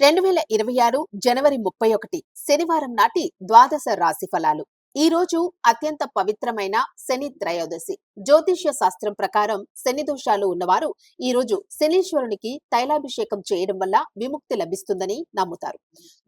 రెండు వేల ఇరవై ఆరు జనవరి ముప్పై ఒకటి శనివారం నాటి ద్వాదశ రాశి ఫలాలు. ఈ రోజు అత్యంత పవిత్రమైన శని త్రయోదశి. జ్యోతిష్య శాస్త్రం ప్రకారం శని దోషాలు ఉన్నవారు ఈ రోజు శనీశ్వరునికి తైలాభిషేకం చేయడం వల్ల విముక్తి లభిస్తుందని నమ్ముతారు.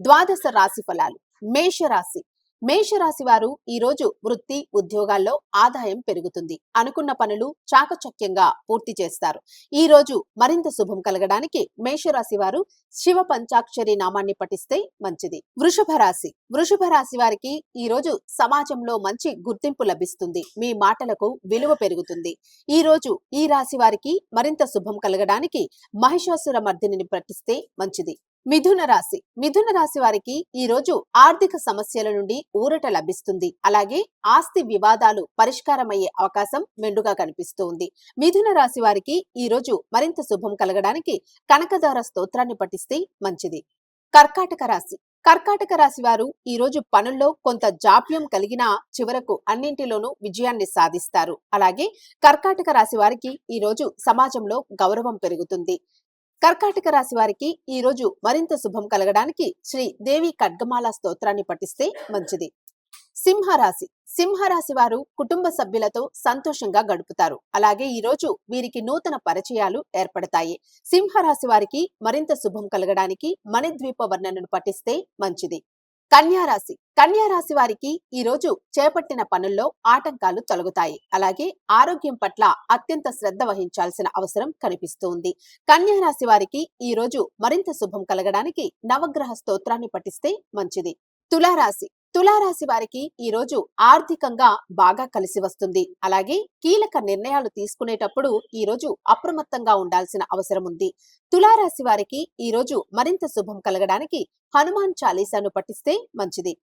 ద్వాదశ రాశి ఫలాలు. మేషరాశి. మేషరాశి వారు ఈ రోజు వృత్తి ఉద్యోగాల్లో ఆదాయం పెరుగుతుంది. అనుకున్న పనులు చాకచక్యంగా పూర్తి చేస్తారు. ఈ రోజు మరింత శుభం కలగడానికి మేషరాశి వారు శివ పంచాక్షరి నామాన్ని పఠిస్తే మంచిది. వృషభ రాశి. వృషభ రాశి వారికి ఈ రోజు సమాజంలో మంచి గుర్తింపు లభిస్తుంది. మీ మాటలకు విలువ పెరుగుతుంది. ఈ రోజు ఈ రాశి వారికి మరింత శుభం కలగడానికి మహిషాసుర మర్దిని పఠిస్తే మంచిది. మిథున రాశి. మిథున రాశి వారికి ఈ రోజు ఆర్థిక సమస్యల నుండి ఊరట లభిస్తుంది. అలాగే ఆస్తి వివాదాలు పరిష్కారమయ్యే అవకాశం మెండుగా కనిపిస్తూ ఉంది మిథున రాశి వారికి ఈ రోజు మరింత శుభం కలగడానికి కనకదార స్తోత్రాన్ని పఠిస్తే మంచిది. కర్కాటక రాశి. కర్కాటక రాశి వారు ఈ రోజు పనుల్లో కొంత జాప్యం కలిగినా చివరకు అన్నింటిలోనూ విజయాన్ని సాధిస్తారు. అలాగే కర్కాటక రాశి వారికి ఈ రోజు సమాజంలో గౌరవం పెరుగుతుంది. కర్కాటక రాశి వారికి ఈ రోజు మరింత శుభం కలగడానికి శ్రీ దేవి ఖడ్గమాల స్తోత్రాన్ని పఠిస్తే మంచిది. సింహరాశి. సింహరాశి వారు కుటుంబ సభ్యులతో సంతోషంగా గడుపుతారు. అలాగే ఈ రోజు వీరికి నూతన పరిచయాలు ఏర్పడతాయి. సింహరాశి వారికి మరింత శుభం కలగడానికి మణిద్వీప వర్ణనను పఠిస్తే మంచిది. కన్యారాశి. కన్యారాశి వారికి ఈ రోజు చేపట్టిన పనుల్లో ఆటంకాలు తొలగుతాయి. అలాగే ఆరోగ్యం పట్ల అత్యంత శ్రద్ధ వహించాల్సిన అవసరం కనిపిస్తుంది. కన్యారాశి వారికి ఈ రోజు మరింత శుభం కలగడానికి నవగ్రహ స్తోత్రాన్ని పఠిస్తే మంచిది. తులారాశి. తులారాశి వారికి ఈ రోజు ఆర్థికంగా బాగా కలిసి వస్తుంది. అలాగే కీలక నిర్ణయాలు తీసుకునేటప్పుడు ఈ రోజు అప్రమత్తంగా ఉండాల్సిన అవసరం ఉంది. తులారాశి వారికి ఈ రోజు మరింత శుభం కలగడానికి హనుమాన్ చాలీసాను పఠిస్తే మంచిది.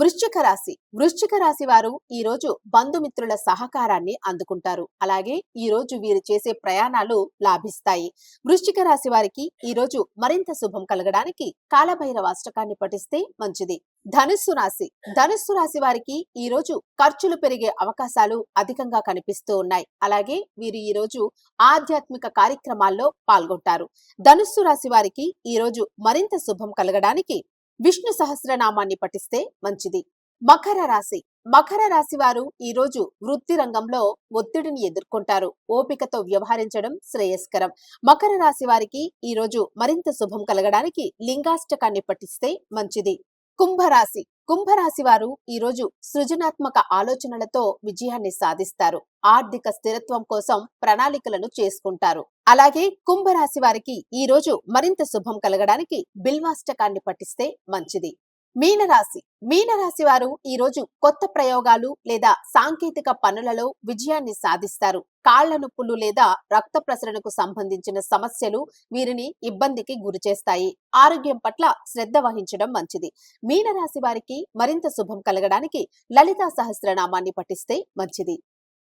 వృశ్చిక రాశి. వృశ్చిక రాశి వారు ఈ రోజు బంధుమిత్రుల సహకారాన్ని అందుకుంటారు. అలాగే ఈ రోజు వీరు చేసే ప్రయాణాలు లాభిస్తాయి. వృశ్చిక రాశి వారికి ఈ రోజు మరింత శుభం కలగడానికి కాలభైరవ అష్టకాన్ని పఠిస్తే మంచిది. ధనుస్సు రాశి. ధనుస్సు రాశి వారికి ఈ రోజు ఖర్చులు పెరిగే అవకాశాలు అధికంగా కనిపిస్తూ ఉన్నాయి. అలాగే వీరు ఈ రోజు ఆధ్యాత్మిక కార్యక్రమాల్లో పాల్గొంటారు. ధనుస్సు రాశి వారికి ఈ రోజు మరింత శుభం కలగడానికి విష్ణు సహస్రనామాన్ని పఠిస్తే మంచిది. మకర రాశి. మకర రాశి వారు ఈ రోజు వృత్తి రంగంలో ఒత్తిడిని ఎదుర్కొంటారు. ఓపికతో వ్యవహరించడం శ్రేయస్కరం. మకర రాశి వారికి ఈ రోజు మరింత శుభం కలగడానికి లింగాష్టకాన్ని పఠిస్తే మంచిది. కుంభరాశి. కుంభరాశి వారు ఈ రోజు సృజనాత్మక ఆలోచనలతో విజయాన్ని సాధిస్తారు. ఆర్థిక స్థిరత్వం కోసం ప్రణాళికలను చేసుకుంటారు. అలాగే కుంభరాశి వారికి ఈ రోజు మరింత శుభం కలగడానికి బిల్వాష్టకాన్ని పఠిస్తే మంచిది. మీనరాశి మీనరాశి వారు ఈ రోజు కొత్త ప్రయోగాలు లేదా సాంకేతిక పనులలో విజయాన్ని సాధిస్తారు. కాళ్ళ నొప్పులు లేదా రక్త ప్రసరణకు సంబంధించిన సమస్యలు వీరిని ఇబ్బందికి గురిచేస్తాయి ఆరోగ్యం పట్ల శ్రద్ధ వహించడం మంచిది. మీనరాశి వారికి మరింత శుభం కలగడానికి లలితా సహస్రనామాన్ని పఠిస్తే మంచిది.